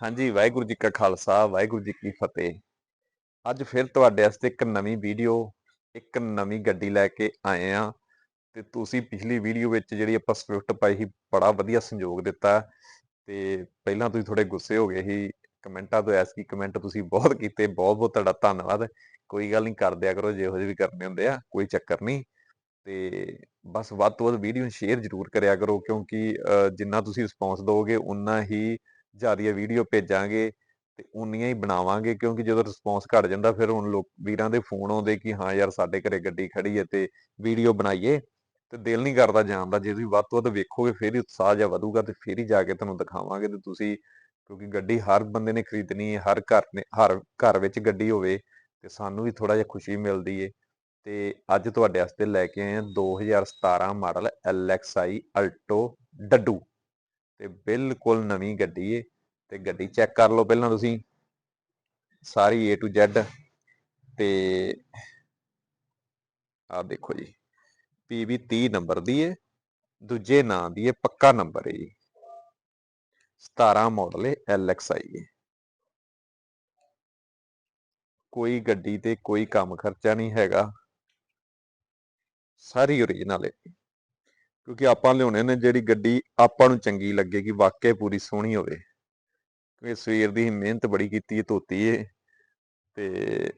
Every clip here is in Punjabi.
ਹਾਂਜੀ ਵਾਹਿਗੁਰੂ ਜੀ ਕਾ ਖਾਲਸਾ ਵਾਹਿਗੁਰੂ ਜੀ ਕੀ ਫਤਿਹ। ਅੱਜ ਫਿਰ ਤੁਹਾਡੇ ਵਾਸਤੇ ਇੱਕ ਨਵੀਂ ਵੀਡੀਓ ਇੱਕ ਨਵੀਂ ਗੱਡੀ ਲੈ ਕੇ ਆਏ ਆ ਤੇ ਤੁਸੀਂ ਪਿਛਲੀ ਵੀਡੀਓ ਵਿੱਚ ਜਿਹੜੀ ਆਪਾਂ ਸਵਿਫਟ ਪਾਈ ਸੀ ਬੜਾ ਵਧੀਆ ਸੰਯੋਗ ਦਿੱਤਾ। ਤੇ ਪਹਿਲਾਂ ਤੁਸੀਂ ਥੋੜੇ ਗੁੱਸੇ ਹੋ ਗਏ ਸੀ ਕਮੈਂਟਾਂ ਤੋਂ ਐਸ ਕੀ ਕਮੈਂਟ ਤੁਸੀਂ ਬਹੁਤ ਕੀਤੇ ਬਹੁਤ ਬਹੁਤ ਤੁਹਾਡਾ ਧੰਨਵਾਦ। ਕੋਈ ਗੱਲ ਨਹੀਂ ਕਰ ਦਿਆ ਕਰੋ ਜਿਹੋ ਜਿਹੇ ਵੀ ਕਰਨੇ ਹੁੰਦੇ ਆ ਕੋਈ ਚੱਕਰ ਨਹੀਂ। ਤੇ ਬਸ ਵੱਧ ਤੋਂ ਵੱਧ ਵੀਡੀਓ ਨੂੰ ਸ਼ੇਅਰ ਜ਼ਰੂਰ ਕਰਿਆ ਕਰੋ ਕਿਉਂਕਿ ਅਹ, ਜਿੰਨਾ ਤੁਸੀਂ ਰਿਸਪੌਂਸ ਦਿਓਗੇ ਉਨਾ ਹੀ ਜ਼ਿਆਦੀਆਂ ਵੀਡੀਓ ਭੇਜਾਂਗੇ ਤੇ ਉਨੀਆਂ ਹੀ ਬਣਾਵਾਂਗੇ, ਕਿਉਂਕਿ ਜਦੋਂ ਰਿਸਪੌਂਸ ਘਟ ਜਾਂਦਾ ਫਿਰ ਹੁਣ ਲੋਕ ਵੀਰਾਂ ਦੇ ਫੋਨ ਆਉਂਦੇ ਕਿ ਹਾਂ ਯਾਰ ਸਾਡੇ ਘਰੇ ਗੱਡੀ ਖੜੀ ਹੈ ਤੇ ਵੀਡੀਓ ਬਣਾਈਏ ਤੇ ਦਿਲ ਨਹੀਂ ਕਰਦਾ ਜਾਣ ਦਾ, ਜੇ ਤੁਸੀਂ ਵੱਧ ਤੋਂ ਵੱਧ ਵੇਖੋਗੇ ਫਿਰ ਹੀ ਉਤਸ਼ਾਹ ਜਿਹਾ ਵਧੂਗਾ ਤੇ ਫਿਰ ਹੀ ਜਾ ਕੇ ਤੁਹਾਨੂੰ ਦਿਖਾਵਾਂਗੇ ਤੇ ਤੁਸੀਂ, ਕਿਉਂਕਿ ਗੱਡੀ ਹਰ ਬੰਦੇ ਨੇ ਖਰੀਦਣੀ ਹੈ, ਹਰ ਘਰ ਨੇ, ਹਰ ਘਰ ਵਿੱਚ ਗੱਡੀ ਹੋਵੇ ਤੇ ਸਾਨੂੰ ਵੀ ਥੋੜਾ ਜਿਹਾ ਖੁਸ਼ੀ ਮਿਲਦੀ ਏ। ਤੇ ਅੱਜ ਤੁਹਾਡੇ ਵਾਸਤੇ ਲੈ ਕੇ ਆਏ ਹਾਂ 2017 ਮਾਡਲ LXI ਅਲਟੋ ਡੱਡੂ। ਤੇ ਬਿਲਕੁਲ ਨਵੀਂ ਗੱਡੀ ਏ, ਤੇ ਗੱਡੀ ਚੈੱਕ ਕਰ ਲਓ ਪਹਿਲਾਂ ਤੁਸੀਂ। ਸਾਰੀ A to Z ਤੇ ਆਹ ਦੇਖੋ ਜੀ PV 30 ਨੰਬਰ ਦੀ ਏ, ਦੂਜੇ ਨਾਂ ਦੀ ਏ, ਪੱਕਾ ਨੰਬਰ ਏ ਜੀ। 17 ਮਾਡਲ ਏ LXI ਏ। ਕੋਈ ਗੱਡੀ ਤੇ ਕੋਈ ਕੰਮ ਖਰਚਾ ਨਹੀਂ ਹੈਗਾ। ਸਾਰੀ ਓਰੀਜਨਲ ਏ। ਕਿਉਂਕਿ ਆਪਾਂ ਲਿਆਉਣੇ ਨੇ ਜਿਹੜੀ ਗੱਡੀ ਆਪਾਂ ਨੂੰ ਚੰਗੀ ਲੱਗੇਗੀ ਵਾਕਿਆ ਪੂਰੀ ਸੋਹਣੀ ਹੋਵੇ। ਕਿਉਂਕਿ ਸਵੇਰ ਦੀ ਮਿਹਨਤ ਬੜੀ ਕੀਤੀ ਹੈ ਧੋਤੀ ਏ, ਤੇ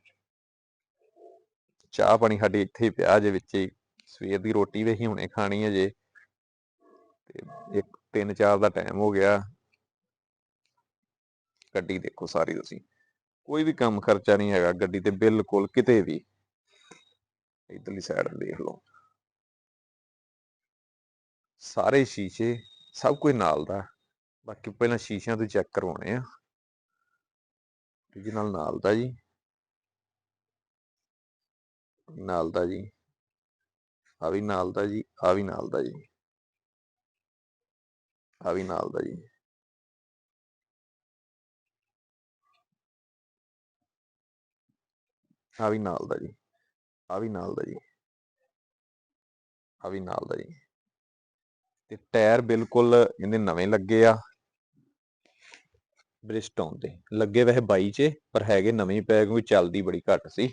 ਚਾਹ ਪਾਣੀ ਸਾਡੇ ਇੱਥੇ ਹੀ ਪਿਆ ਜੇ ਵਿੱਚ ਹੀ। ਸਵੇਰ ਦੀ ਰੋਟੀ ਵੀ ਅਸੀਂ ਹੁਣੇ ਖਾਣੀ ਹੈ ਜੇ। ਤੇ ਇੱਕ 3-4 ਦਾ ਟਾਈਮ ਹੋ ਗਿਆ। ਗੱਡੀ ਦੇਖੋ ਸਾਰੀ ਤੁਸੀਂ। ਕੋਈ ਵੀ ਕੰਮ ਖਰਚਾ ਨਹੀਂ ਹੈਗਾ, ਗੱਡੀ ਤੇ ਬਿਲਕੁਲ ਕਿਤੇ ਵੀ। ਇਧਰਲੀ ਸਾਈਡ ਦੇਖ ਲਓ। ਸਾਰੇ ਸ਼ੀਸ਼ੇ ਸਭ ਕੁਝ ਨਾਲ ਦਾ। ਬਾਕੀ ਪਹਿਲਾਂ ਸ਼ੀਸ਼ਿਆਂ ਤੋਂ ਚੈੱਕ ਕਰਵਾਉਣੇ ਆ। ਨਾਲ ਨਾਲ ਦਾ ਜੀ। ਨਾਲ ਦਾ ਜੀ। ਆ ਵੀ ਨਾਲ ਦਾ ਜੀ ਆ ਵੀ ਨਾਲ ਦਾ ਜੀ। ਆ ਵੀ ਨਾਲ ਦਾ ਜੀ। ਆ ਵੀ ਨਾਲ ਦਾ ਜੀ। ਆ ਵੀ ਨਾਲ ਦਾ ਜੀ। ਆ ਵੀ ਨਾਲ ਦਾ ਜੀ। ਤੇ ਟਾਇਰ ਬਿਲਕੁਲ ਇਹਦੇ ਨਵੇਂ ਲੱਗੇ ਆ। ਬ੍ਰਿਸਟੋਨ ਦੇ। ਲੱਗੇ ਵੈਸੇ 22 ਚ ਪਰ ਹੈਗੇ ਨਵੇਂ ਹੀ ਪਏ ਕਿਉਂਕਿ ਚੱਲਦੀ ਬੜੀ ਘੱਟ ਸੀ।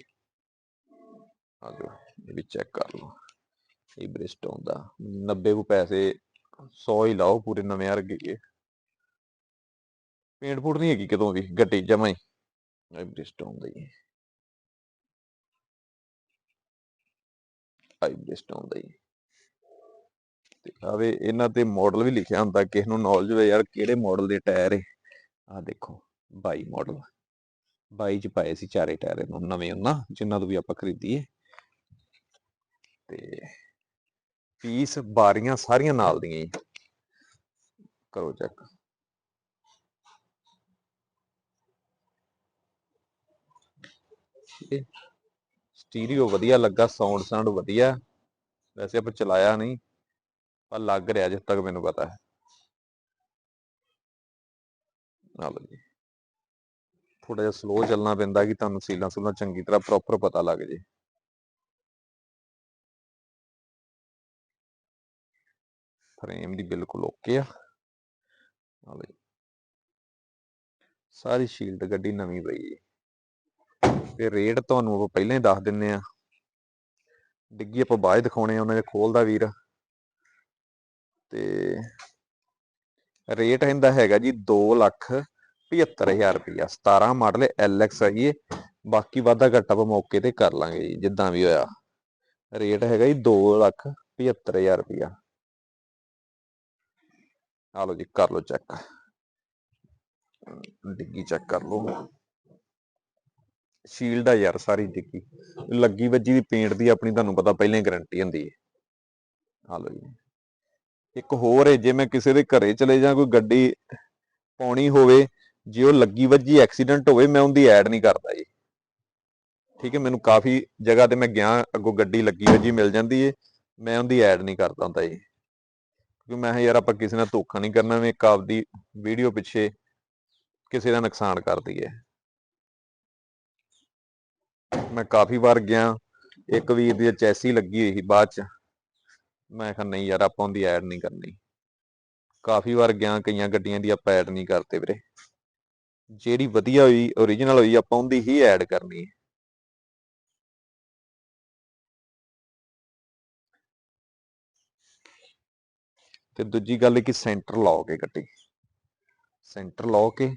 ਆ ਜਾਓ ਇਹ ਵੀ ਚੈੱਕ ਕਰ ਲਓ। ਇਹ ਬ੍ਰਿਸਟੋਨ ਦਾ। 90 ਕੁ ਪੈਸੇ 100 ਹੀ ਲਾਓ ਪੂਰੇ ਨਵੇਂ ਵਰਗੇ ਪੇਂਟ ਫੂਟ ਨਹੀਂ ਹੈਗੀ ਕਿਤੋਂ ਵੀ ਗੱਡੀ ਜਮਾ ਹੀ। ਇਹ ਬ੍ਰਿਸਟੋਨ ਦਾ ਹੀ ਆਈ ਬ੍ਰਿਸਟੋਨ ਦਾ ਹੀ ਆਵੇ, ਇਹਨਾਂ ਤੇ ਮਾਡਲ ਵੀ ਲਿਖਿਆ ਹੁੰਦਾ, ਕਿਸ ਨੂੰ ਨੌਲੇਜ ਹੋਵੇ, ਯਾਰ ਕਿਹੜੇ ਮਾਡਲ ਦੇ ਟਾਇਰ ਏ? ਆ ਦੇਖੋ 22 ਮਾਡਲ 22 ਚ ਪਾਏ ਸੀ ਚਾਰੇ ਟਾਇਰ ਨੂੰ ਨਵੇਂ ਉਹਨਾਂ ਜਿਨ੍ਹਾਂ ਤੋਂ ਵੀ ਆਪਾਂ ਖਰੀਦੀਏ। ਤੇ ਪੀਸ ਬਾਰੀਆਂ ਸਾਰੀਆਂ ਨਾਲ ਦੀਆਂ ਹੀ ਕਰੋ ਚੈੱਕ ਸਟੀਰੀਓ ਵਧੀਆ ਲੱਗਾ ਸਾਊਂਡ ਸਾਊਂਡ ਵਧੀਆ। ਵੈਸੇ ਆਪਾਂ ਚਲਾਇਆ ਨਹੀਂ। ਪਰ ਲੱਗ ਰਿਹਾ ਜਿੱਥੇ ਤੱਕ ਮੈਨੂੰ ਪਤਾ ਹੈ। ਆ ਜੀ। ਥੋੜਾ ਜਿਹਾ ਸਲੋ ਚੱਲਣਾ ਪੈਂਦਾ ਕਿ ਤੁਹਾਨੂੰ ਸੀਲਾਂ ਸੂਲਾਂ ਚੰਗੀ ਤਰ੍ਹਾਂ ਪ੍ਰੋਪਰ ਪਤਾ ਲੱਗ ਜੇ। ਫਰੇਮ ਦੀ ਬਿਲਕੁਲ ਓਕੇ ਆ। ਆ ਜੀ। ਸਾਰੀ ਸ਼ੀਲਡ ਗੱਡੀ ਨਵੀਂ ਪਈ ਹੈ ਤੇ ਰੇਟ ਤੁਹਾਨੂੰ ਆਪਾਂ ਪਹਿਲਾਂ ਹੀ ਦੱਸ ਦਿੰਨੇ ਆ। ਡਿੱਗੀ ਆਪਾਂ ਬਾਅਦ ਦਿਖਾਉਣੇ ਆ ਉਹਨਾਂ ਦੇ ਖੋਲਦਾ ਵੀਰ। ਤੇ ਰੇਟ ਇਹਦਾ ਹੈਗਾ ਜੀ 2 ਲੱਖ 75000 ਰੁਪਇਆ 17 ਮਾਡਲ LX ਹੈ ਜੀ ਬਾਕੀ ਵਾਧਾ ਘਾਟਾ ਆਪਾਂ ਮੌਕੇ ਤੇ ਕਰ ਲਾਂਗੇ ਜੀ, ਜਿੱਦਾਂ ਵੀ ਹੋਇਆ। ਰੇਟ ਹੈਗਾ ਜੀ 2 ਲੱਖ 75000 ਰੁਪਇਆ ਆ ਲਓ ਜੀ, ਕਰ ਲਓ ਚੈੱਕ ਡਿੱਗੀ ਚੈੱਕ ਕਰ ਲਓ। ਸ਼ੀਲਡ ਆ ਯਾਰ ਸਾਰੀ ਡਿੱਗੀ। ਲੱਗੀ ਵੱਜੀ ਦੀ ਪੇਂਟ ਦੀ, ਆਪਣੀ ਤੁਹਾਨੂੰ ਪਤਾ ਪਹਿਲਾਂ ਹੀ ਗਾਰੰਟੀ ਹੁੰਦੀ ਹੈ ਆ ਲਓ ਜੀ। ਇੱਕ ਹੋਰ ਹੈ ਜੇ ਮੈਂ ਕਿਸੇ ਦੇ ਘਰੇ ਚਲੇ ਜਾਂ ਕੋਈ ਗੱਡੀ ਪਾਉਣੀ ਹੋਵੇ, ਜੇ ਉਹ ਲੱਗੀ ਵੱਜੀ, ਐਕਸੀਡੈਂਟ ਹੋਵੇ, ਮੈਂ ਉਹਦੀ ਐਡ ਨਹੀਂ ਕਰਦਾ ਜੀ। ਠੀਕ ਹੈ, ਮੈਨੂੰ ਕਾਫੀ ਜਗ੍ਹਾ ਤੇ ਮੈਂ ਗਿਆ, ਅੱਗੋਂ ਗੱਡੀ ਲੱਗੀ ਵੱਜੀ, ਮਿਲ ਜਾਂਦੀ ਏ, ਮੈਂ ਉਹਦੀ ਐਡ ਨਹੀਂ ਕਰਦਾ ਹੁੰਦਾ ਜੀ। ਕਿਉਂਕਿ ਮੈਂ ਯਾਰ ਆਪਾਂ ਕਿਸੇ ਨਾਲ ਧੋਖਾ ਨਹੀਂ ਕਰਨਾ, ਵੀ ਇੱਕ ਆਪਦੀ ਵੀਡੀਓ ਪਿੱਛੇ ਕਿਸੇ ਦਾ ਨੁਕਸਾਨ ਕਰਦੀ ਹੈ ਮੈਂ ਕਾਫੀ ਵਾਰ ਗਿਆ, ਇੱਕ ਵੀਰ ਦੀ ਚੈਸੀ ਲੱਗੀ ਹੋਈ ਸੀ ਬਾਅਦ ਚ। ਮੈਂ ਕਿਹਾ ਨਹੀਂ ਯਾਰ, ਆਪਾਂ ਉਹਦੀ ਐਡ ਨਹੀਂ ਕਰਨੀ। ਕਾਫੀ ਵਾਰ ਗਿਆ, ਕਈਆਂ ਗੱਡੀਆਂ ਦੀ ਆਪਾਂ ਐਡ ਨਹੀਂ ਕਰਦੇ ਵੀਰੇ। ਜਿਹੜੀ ਵਧੀਆ ਹੋਈ origignal ਹੋਈ, ਆਪਾਂ ਉਹਦੀ ਹੀ ਐਡ ਕਰਨੀ ਹੈ। ਤੇ ਦੂਜੀ ਗੱਲ ਕਿ ਸੈਂਟਰ ਲਾਓਗੇ ਗੱਡੀ। ਸੈਂਟਰ ਲਾਓ ਕੇ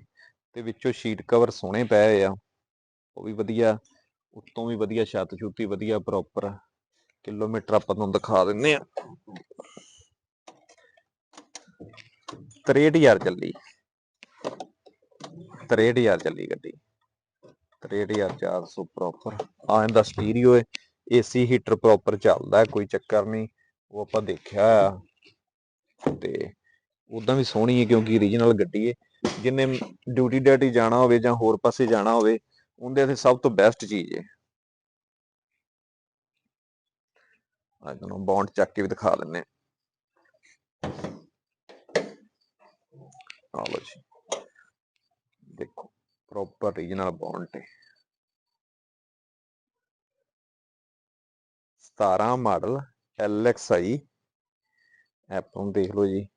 ਤੇ ਵਿੱਚੋਂ ਸ਼ੀਟ ਕਵਰ ਸੋਹਣੇ ਪਏ ਆ। ਉਹ ਵੀ ਵਧੀਆ, ਉੱਤੋਂ ਵੀ ਵਧੀਆ ਛੱਤ ਛੁੱਤੀ ਵਧੀਆ ਪ੍ਰੋਪਰ ਕਿਲੋਮੀਟਰ ਆਪਾਂ ਤੁਹਾਨੂੰ ਦਿਖਾ ਦਿੰਨੇ ਆ। 63000 ਚੱਲੀ। 63000 ਚੱਲੀ ਗੱਡੀ। 63400 ਪ੍ਰੋਪਰ ਆ ਇਹਦਾ ਸਟੀਰੀਓ ਹੈ ਏਸੀ ਹੀਟਰ ਪ੍ਰੋਪਰ ਚੱਲਦਾ ਕੋਈ ਚੱਕਰ ਨਹੀਂ। ਉਹ ਆਪਾਂ ਦੇਖਿਆ ਆ। ਤੇ ਉਦਾਂ ਵੀ ਸੋਹਣੀ ਹੈ ਕਿਉਂਕਿ ਰੀਜਨਲ ਗੱਡੀ ਹੈ ਜਿੰਨੇ ਡਿਊਟੀ ਡੈਟੀ ਜਾਣਾ ਹੋਵੇ ਜਾਂ ਹੋਰ ਪਾਸੇ ਜਾਣਾ ਹੋਵੇ, ਉਹਦੇ ਤੇ ਸਭ ਤੋਂ ਬੈਸਟ ਚੀਜ਼ ਹੈ ਆ ਤੁਹਾਨੂੰ ਬੌਂਡ ਚੱਕ ਕੇ ਵੀ ਦਿਖਾ ਦਿੰਨੇ ਆ ਲਓ ਜੀ। ਦੇਖੋ ਪ੍ਰੋਪਰ ਰੀਜਨਲ ਬੌਂਡ ਤੇ। 17 ਮਾਡਲ LXI ਐਪ ਨੂੰ ਦੇਖ ਲਓ ਜੀ।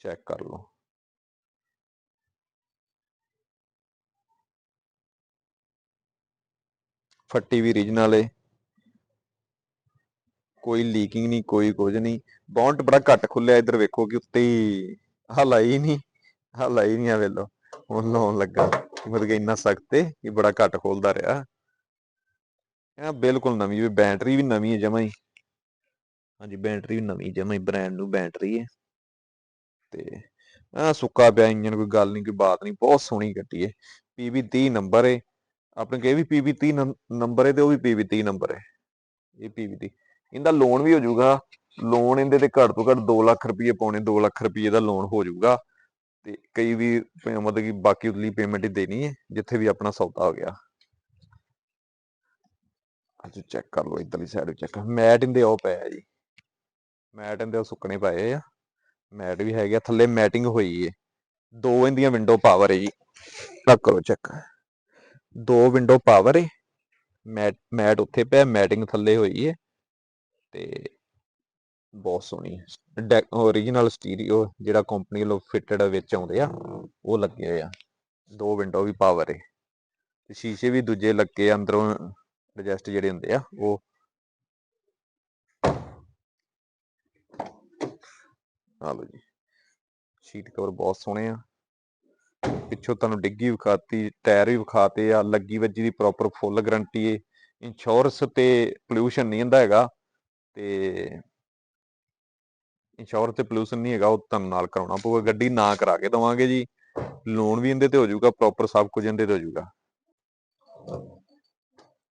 ਚੈੱਕ ਕਰ ਲਓ। ਫੱਟੀ ਵੀ ਰੀਜਨਲ ਏ। ਕੋਈ ਲੀਕਿੰਗ ਨਹੀਂ, ਕੋਈ ਕੁਝ ਨਹੀਂ। ਬੌਂਟ ਬੜਾ ਘੱਟ ਖੁੱਲਿਆ, ਇੱਧਰ ਵੇਖੋ ਕਿ ਉੱਤੇ ਹੀ ਹਲਾ ਨਹੀਂ ਹਲਾ ਨਹੀਂ ਆ ਵੇਲੋ ਹੁਣ ਲਾਉਣ ਲੱਗਾ। ਮਤਲਬ ਕਿ ਇੰਨਾ ਸਖਤ ਏ ਕਿ ਬੜਾ ਘੱਟ ਖੋਲਦਾ ਰਿਹਾ। ਇਹ ਬਿਲਕੁਲ ਨਵੀਂ ਵੀ, ਬੈਟਰੀ ਵੀ ਨਵੀਂ ਹੈ ਜਮਾ ਹੀ। ਹਾਂਜੀ, ਬੈਟਰੀ ਵੀ ਨਵੀਂ ਜਮਾ ਹੀ ਬ੍ਰਾਂਡ ਨੂੰ ਬੈਟਰੀ ਹੈ ਤੇ ਆ ਸੁੱਕਾ ਪਿਆ ਇੰਜਨ ਕੋਈ ਗੱਲ ਨਹੀਂ, ਕੋਈ ਬਾਤ ਨਹੀਂ, ਬਹੁਤ ਸੋਹਣੀ ਗੱਡੀ ਹੈ PB 30 ਨੰਬਰ ਹੈ ਆਪਣੇ ਕੋਲ ਇਹ ਵੀ PB 30 ਨੰਬਰ ਹੈ ਤੇ ਉਹ ਵੀ PB 30 ਨੰਬਰ ਹੈ। ਇਹ PB 30 ਇਹਦਾ ਲੋਨ ਵੀ ਹੋ ਜਾਊਗਾ। ਲੋਨ ਇਹਦੇ ਤੇ ਘੱਟ ਤੋਂ ਘੱਟ 2 ਲੱਖ ਰੁਪਏ ਪੌਣੇ 2 ਲੱਖ ਰੁਪਏ ਦਾ ਲੋਨ ਹੋ ਜਾਊਗਾ। ਤੇ ਕਈ ਵੀ ਮਤਲਬ ਕਿ ਬਾਕੀ ਉਤਲੀ ਪੇਮੈਂਟ ਹੀ ਦੇਣੀ ਹੈ ਜਿੱਥੇ ਵੀ ਆਪਣਾ ਸੌਦਾ ਹੋ ਗਿਆ। ਅੱਜ ਚੈੱਕ ਕਰ ਲਓ ਇਧਰਲੀ ਸਾਈਡ ਵੀ ਚੈੱਕ ਮੈਟ ਇਹਦੇ ਉਹ ਪਿਆ ਜੀ। ਮੈਟ ਇਹਦੇ ਉਹ ਸੁੱਕਣੇ ਪਏ ਆ। ਮੈਟ ਵੀ ਹੈਗੇ ਆ, ਥੱਲੇ ਮੈਟਿੰਗ ਹੋਈ ਏ। ਦੋ ਇਹਦੀਆਂ ਵਿੰਡੋ ਪਾਵਰ ਹੈ ਜੀ। ਆ ਕਰੋ ਚੈੱਕ। ਦੋ ਵਿੰਡੋ ਪਾਵਰ ਏ। ਮੈਟ ਮੈਟ ਉੱਥੇ ਪਿਆ ਮੈਟਿੰਗ ਥੱਲੇ ਹੋਈ ਹੈ ਤੇ ਬਹੁਤ ਸੋਹਣੀ ਓਰੀਜਨਲ ਸਟੀਰੀਓ ਜਿਹੜਾ ਕੰਪਨੀ ਵੱਲੋਂ ਫਿਟਡ ਵਿੱਚ ਆਉਂਦੇ ਆ, ਉਹ ਲੱਗੇ ਹੋਏ ਆ। ਦੋ ਵਿੰਡੋ ਵੀ ਪਾਵਰ ਏ। ਤੇ ਸ਼ੀਸ਼ੇ ਵੀ ਦੂਜੇ ਲੱਗੇ ਅੰਦਰੋਂ ਐਡਜਸਟ ਜਿਹੜੇ ਹੁੰਦੇ ਆ, ਉਹ। ਆ ਲਓ ਜੀ। ਸ਼ੀਟ ਕਵਰ ਬਹੁਤ ਸੋਹਣੇ ਆ। ਪਿੱਛੋਂ ਤੁਹਾਨੂੰ ਡਿੱਗੀ ਵਿਖਾਤੀ, ਟਾਇਰ ਵੀ ਵਿਖਾਤੇ ਆ, ਲੱਗੀ ਵੱਜੀ ਦੀ ਪ੍ਰੋਪਰ ਫੁੱਲ ਗਾਰੰਟੀ ਏ। ਇੰਸ਼ੋਰੈਂਸ ਤੇ ਪੋਲਿਊਸ਼ਨ ਨਹੀਂ ਹੁੰਦਾ ਹੈਗਾ ਤੇ ਇੰਸ਼ੋਰੈਂਸ ਤੇ ਪੋਲਿਊਸ਼ਨ ਨਹੀਂ ਹੈਗਾ, ਉਹ ਤੁਹਾਨੂੰ ਨਾਲ ਕਰਾਉਣਾ ਪਊਗਾ। ਗੱਡੀ ਨਾ ਕਰਾ ਕੇ ਦਵਾਂਗੇ ਜੀ। ਲੋਨ ਵੀ ਇਹਦੇ ਤੇ ਹੋ ਜਾਊਗਾ ਪ੍ਰੋਪਰ ਸਭ ਕੁਝ ਇਹਦੇ ਤੇ ਹੋ ਜਾਊਗਾ।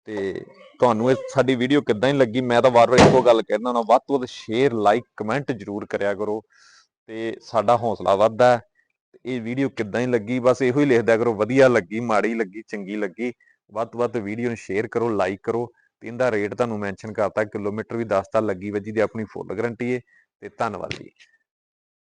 ਤੇ ਤੁਹਾਨੂੰ ਇਹ ਸਾਡੀ ਵੀਡੀਓ ਕਿੱਦਾਂ ਹੀ ਲੱਗੀ, ਮੈਂ ਤਾਂ ਵਾਰ-ਵਾਰ ਇੱਕੋ ਗੱਲ ਕਹਿਣਾ ਨਾ ਵੱਧ ਤੋਂ ਵੱਧ ਸ਼ੇਅਰ ਲਾਈਕ ਕਮੈਂਟ ਜ਼ਰੂਰ ਕਰਿਆ ਕਰੋ। ਤੇ ਸਾਡਾ ਹੌਸਲਾ ਵੱਧਦਾ ਹੈ। ਇਹ ਵੀਡੀਓ ਕਿੱਦਾਂ ਹੀ ਲੱਗੀ? ਬਸ ਇਹੋ ਹੀ ਲਿਖਦਿਆ ਕਰੋ, ਵਧੀਆ ਲੱਗੀ, ਮਾੜੀ ਲੱਗੀ, ਚੰਗੀ ਲੱਗੀ। ਵੱਧ ਤੋਂ ਵੱਧ ਵੀਡੀਓ ਨੂੰ ਸ਼ੇਅਰ ਕਰੋ ਲਾਈਕ ਕਰੋ। ਤੇ ਇਹਦਾ ਰੇਟ ਤੁਹਾਨੂੰ ਮੈਂਸ਼ਨ ਕਰਤਾ, ਕਿਲੋਮੀਟਰ ਵੀ ਦੱਸਤਾ ਲੱਗੀ ਵੱਜੀ ਦੀ ਆਪਣੀ ਫੁੱਲ ਗਾਰੰਟੀ ਹੈ ਤੇ ਧੰਨਵਾਦ ਜੀ।